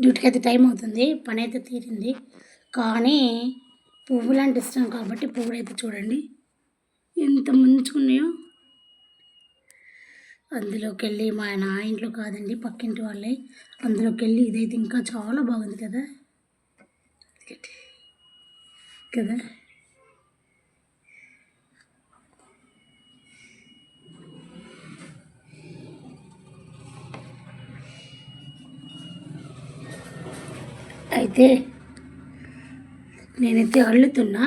డ్యూటీకి అయితే టైం అవుతుంది పని అయితే తీరింది. కానీ పువ్వులు అంటే ఇష్టం కాబట్టి పువ్వులు అయితే చూడండి. ఎంత ముంచుకున్నాయో. అందులోకి వెళ్ళి మా నా ఇంట్లో కాదండి పక్కింటి వాళ్ళే. అందులోకి వెళ్ళి ఇదైతే ఇంకా చాలా బాగుంది కదా. కదా? అయితే నేనైతే అల్లుతున్నా.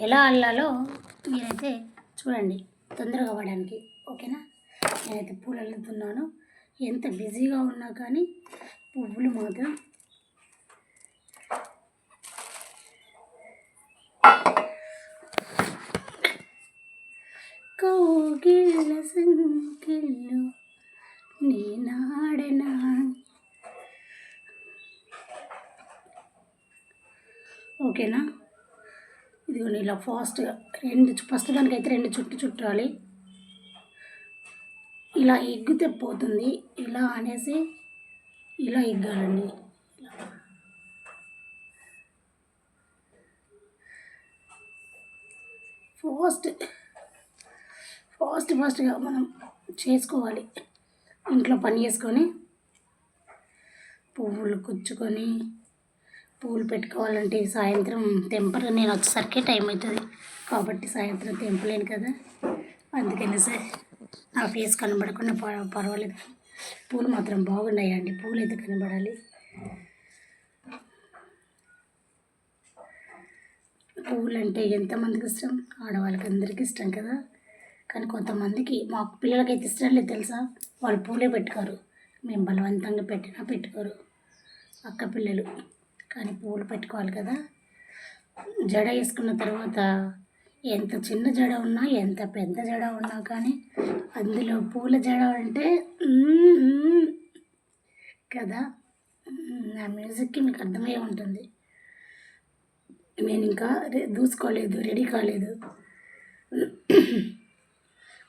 ఎలా అల్లాలో మీరైతే చూడండి తొందరగా అవ్వడానికి. ఓకేనా? నేనైతే పూలు అల్లుతున్నాను. ఎంత బిజీగా ఉన్నా కానీ పువ్వులు మాత్రం ఓకేనా? ఇదిగోండి ఇలా ఫాస్ట్గా రెండు ఫస్ట్ దానికైతే రెండు చుట్టు చుట్టాలి. ఇలా ఎగ్గితే పోతుంది. ఇలా అనేసి ఇలా ఎగ్గాలండి. ఇలా. ఫాస్ట్ ఫాస్ట్ ఫాస్ట్గా మనం చేసుకోవాలి. ఇంట్లో పని చేసుకొని పువ్వులు కుచ్చుకొని పూలు పెట్టుకోవాలంటే సాయంత్రం తెంపరు. నేను వచ్చేసరికి టైం అవుతుంది. కాబట్టి సాయంత్రం తెంపలేను కదా. అందుకని సార్ నా ఫేస్ కనబడకుండా ప- పర్వాలేదు. పూలు మాత్రం బాగున్నాయండి. పూలు అయితే కనబడాలి. పూలు అంటే ఎంతమందికి ఇష్టం? ఆడవాళ్ళకి అందరికీ ఇష్టం కదా. కానీ కొంతమందికి మా పిల్లలకైతే ఇష్టం లేదు తెలుసా? వాళ్ళు పూలే పెట్టుకోరు. మేము బలవంతంగా పెట్టినా పెట్టుకోరు. అక్క పిల్లలు. కానీ పూలు పెట్టుకోవాలి కదా. జడ వేసుకున్న తర్వాత ఎంత చిన్న జడ ఉన్నా ఎంత పెద్ద జడ ఉన్నా కానీ అందులో పూల జడ అంటే కదా. నా మ్యూజిక్కి మీకు అర్థమయ్యే ఉంటుంది. నేను ఇంకా దూసుకోలేదు రెడీ కాలేదు.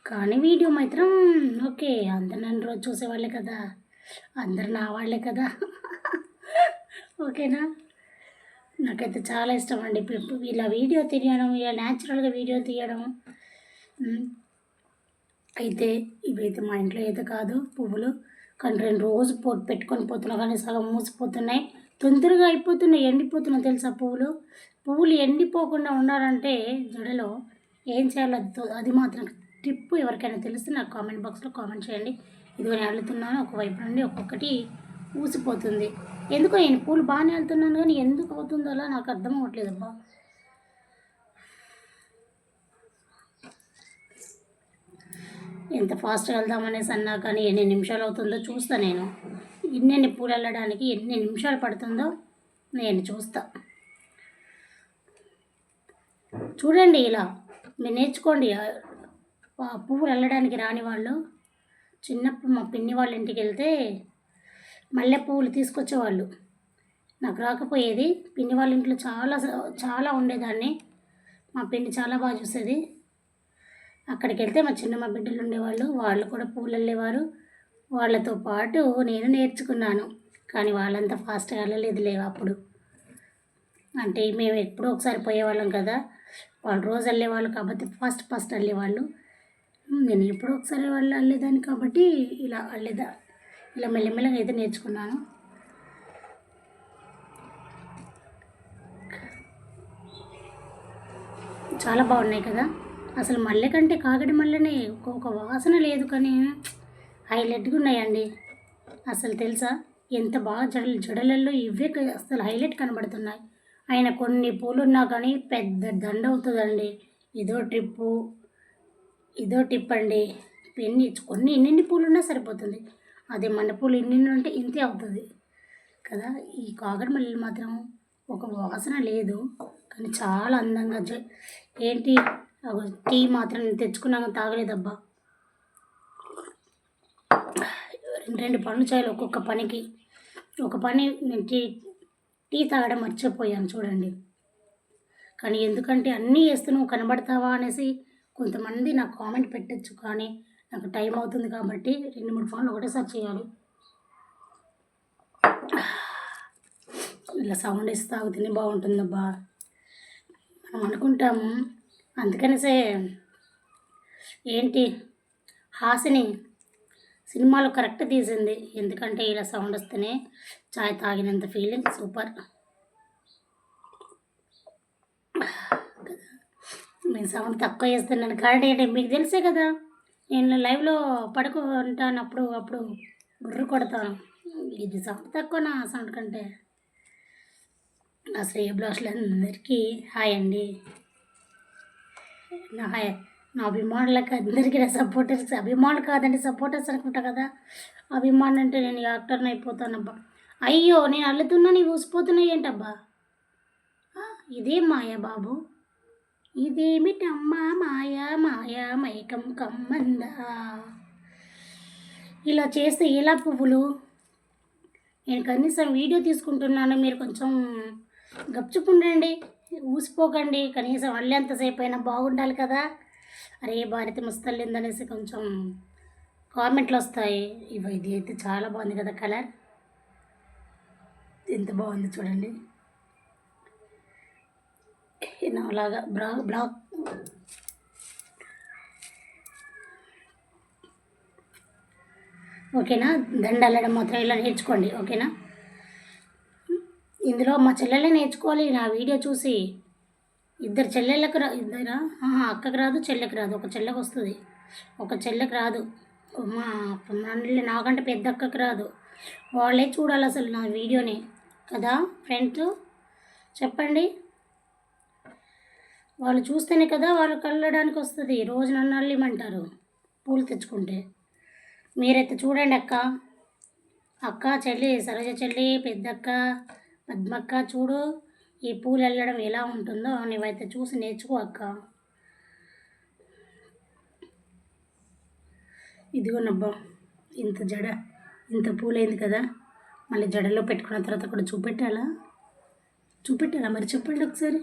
కానీ వీడియో మాత్రం ఓకే. అందరు నన్ను రోజు చూసేవాళ్ళే కదా. అందరు నా వాళ్ళే కదా. ఓకేనా? నాకైతే చాలా ఇష్టం అండి ఇప్పుడు ఇలా వీడియో తీయడం ఇలా న్యాచురల్గా వీడియో తీయడం. అయితే ఇవైతే మా ఇంట్లో అయితే కాదు పువ్వులు. కానీ రెండు రోజు పో పెట్టుకొని పోతున్నా. కానీ సగం మూసిపోతున్నాయి. తొందరగా అయిపోతున్నాయి ఎండిపోతున్నాయి తెలుసా పువ్వులు? పువ్వులు ఎండిపోకుండా ఉండాలంటే జడలో ఏం చేయాలో అది మాత్రం టిప్ ఎవరికైనా తెలిస్తే నాకు కామెంట్ బాక్స్లో కామెంట్ చేయండి. ఇదిగో నేను అల్లుతున్నాను. ఒకవైపు నుండి ఒక్కొక్కటి ఊసిపోతుంది. ఎందుకో నేను పూలు బాగానే వెళ్తున్నాను కానీ ఎందుకు అవుతుందో అలా నాకు అర్థం అవ్వట్లేదు అబ్బా. ఎంత ఫాస్ట్గా వెళ్దామనేసి అన్నా కానీ ఎన్ని నిమిషాలు అవుతుందో చూస్తా నేను. ఇన్నెన్ని పూలు వెళ్ళడానికి ఎన్ని నిమిషాలు పడుతుందో నేను చూస్తా. చూడండి ఇలా మీరు నేర్చుకోండి. పువ్వులు వెళ్ళడానికి రాని వాళ్ళు చిన్నప్పుడు మా పిన్ని వాళ్ళ ఇంటికి వెళ్తే మల్లె పువ్వులు తీసుకొచ్చేవాళ్ళు. నాకు రాకపోయేది. పిన్ని వాళ్ళ ఇంట్లో చాలా చాలా ఉండేదాన్ని. మా పిన్ని చాలా బాగా చూసేది. అక్కడికి వెళ్తే మా చిన్నమ్మ బిడ్డలు ఉండేవాళ్ళు. వాళ్ళు కూడా పూలు వెళ్ళేవారు వాళ్ళతో పాటు నేను నేర్చుకున్నాను. కానీ వాళ్ళంతా ఫాస్ట్గా వెళ్ళలేదు లేవు అప్పుడు. అంటే మేము ఎప్పుడో ఒకసారి పోయేవాళ్ళం కదా. వాళ్ళు రోజు వెళ్ళేవాళ్ళు కాబట్టి ఫస్ట్ ఫస్ట్ వెళ్ళేవాళ్ళు. నేను ఎప్పుడో ఒకసారి వాళ్ళు వెళ్ళేదాన్ని కాబట్టి ఇలా వెళ్ళేదా. ఇలా మెల్లమెల్లగా అయితే నేర్చుకున్నాను. చాలా బాగున్నాయి కదా. అసలు మల్లె కంటే కాగడి మల్లెనే ఒక వాసన లేదు కానీ హైలైట్గా ఉన్నాయండి. అసలు తెలుసా? ఎంత బాగా జడలు జడలలో ఇవే అసలు హైలైట్ కనబడుతున్నాయి. ఆయన కొన్ని పూలు ఉన్నా కానీ పెద్ద దండ అవుతుందండి. ఇదో ట్రిప్పు ఇదో టిప్ అండి ఎన్ని కొన్ని ఎన్ని పూలు ఉన్నా సరిపోతుంది. అదే మండపూలు ఎన్ని ఉంటే ఇంతే అవుతుంది. కదా? ఈ కాగడ మల్లెలు మాత్రం ఒక వాసన లేదు. కానీ చాలా అందంగా ఏంటి? టీ మాత్రం నేను తెచ్చుకున్నాక తాగలేదబ్బా. రెండు రెండు పనులు చేయాలి ఒక్కొక్క పనికి. ఒక పని నేను టీ టీ తాగడం మర్చిపోయాను చూడండి. కానీ ఎందుకంటే అన్నీ వేస్తున్నావు కనబడతావా అనేసి కొంతమంది నాకు కామెంట్ పెట్టచ్చు కానీ నాకు టైం అవుతుంది కాబట్టి రెండు మూడు ఫోన్లు ఒకటేసారి చేయాలి. ఇలా సౌండ్ ఇస్తే తాగితేనే బాగుంటుందబ్బా. మనం అనుకుంటాము. అందుకనేసే ఏంటి? హాసిని సినిమాలో కరెక్ట్ తీసింది. ఎందుకంటే ఇలా సౌండ్ వస్తేనే చాయ్ తాగినంత ఫీలింగ్ సూపర్. నేను సౌండ్ తక్కువ చేస్తున్నాను. కాబట్టి ఏంటి? మీకు తెలుసే కదా? నేను లైవ్లో పడుకుంటాను అప్పుడు అప్పుడు గుర్రు కొడతాను ఇది సౌండ్ తక్కువ నా సౌండ్ కంటే. నా శ్రేయ బ్లాస్లందరికీ హాయ్ అండి. నా హాయ్ నా అభిమానులకు అందరికీ నా సపోర్టర్స్ అభిమానులు కాదండి సపోర్టర్స్ అనుకుంటా కదా. అభిమానులు అంటే నేను యాక్టర్ని అయిపోతానబ్బా అయ్యో నేను అల్లుతున్నా నీ ఊసిపోతున్నాయి ఏంటబ్బా? ఇదే మాయా బాబు. ఇదేమిటమ్మా మాయా మాయా మైకం కమ్మందా? ఇలా చేస్తే ఎలా పువ్వులు? నేను కనీసం వీడియో తీసుకుంటున్నాను మీరు కొంచెం గప్చుకుండండి ఊసిపోకండి. కనీసం అల్లేంతసేపు అయినా బాగుండాలి కదా? అరే భారతి ముస్తల్లిందనేసి కొంచెం కామెంట్లు వస్తాయి. ఇవి ఇది అయితే చాలా బాగుంది కదా కలర్? ఎంత బాగుంది చూడండి. నాలాగా బ్రా బ్లాక్ ఓకేనా? దండ అల్లడం మాత్రం ఇలా నేర్చుకోండి ఓకేనా? ఇందులో మా చెల్లెలే నేర్చుకోవాలి నా వీడియో చూసి. ఇద్దరు చెల్లెళ్ళకు రా ఇద్దరా? అక్కకు అక్కకి రాదు చెల్లెకి రాదు ఒక చెల్లెకి వస్తుంది. ఒక చెల్లెకి రాదు. మా మళ్ళీ నాకంటే పెద్ద అక్కకి రాదు. వాళ్ళే చూడాలి అసలు నా వీడియోని. కదా ఫ్రెండ్స్? చెప్పండి. వాళ్ళు చూస్తేనే కదా వాళ్ళు కళ్ళడానికి వస్తుంది. రోజు నన్ను అల్లిమంటారు. పూలు తెచ్చుకుంటే. మీరైతే చూడండి అక్క. అక్క చెల్లి సరోజ చెల్లి పెద్దక్క పద్మక్క చూడు. ఈ పూలు వెళ్ళడం ఎలా ఉంటుందో నువ్వైతే చూసి నేర్చుకో అక్క. ఇదిగోనబ్బా ఇంత జడ ఇంత పూలైంది కదా. మళ్ళీ జడలో పెట్టుకున్న తర్వాత కూడా చూపెట్టాలా? చూపెట్టాలా? మరి చెప్పండి ఒకసారి.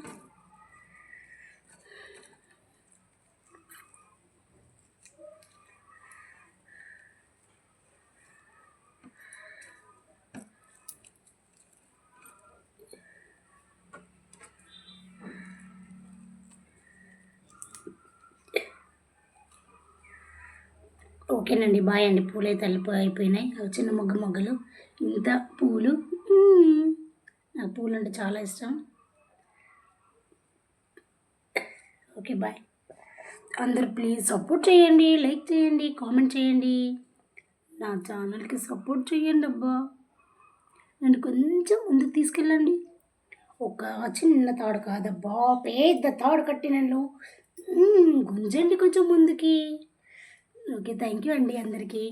ఓకేనండి బాయ్ అండి. పూలు అయితే అయిపోయినాయి. అవి చిన్న మొగ్గ మొగ్గలు. ఇంత పూలు. నాకు పూలు అంటే చాలా ఇష్టం. Okay bye. అందరు ప్లీజ్ సపోర్ట్ చేయండి లైక్ చేయండి కామెంట్ చేయండి. నా ఛానల్కి సపోర్ట్ చేయండి అబ్బా. నన్ను కొంచెం ముందుకు తీసుకెళ్ళండి. ఒక చిన్న తాడు కాదబ్బా. పెద్ద తాడు కట్టినలో గుంజండి కొంచెం ముందుకి. ఓకే థ్యాంక్ యూ అండి అందరికీ.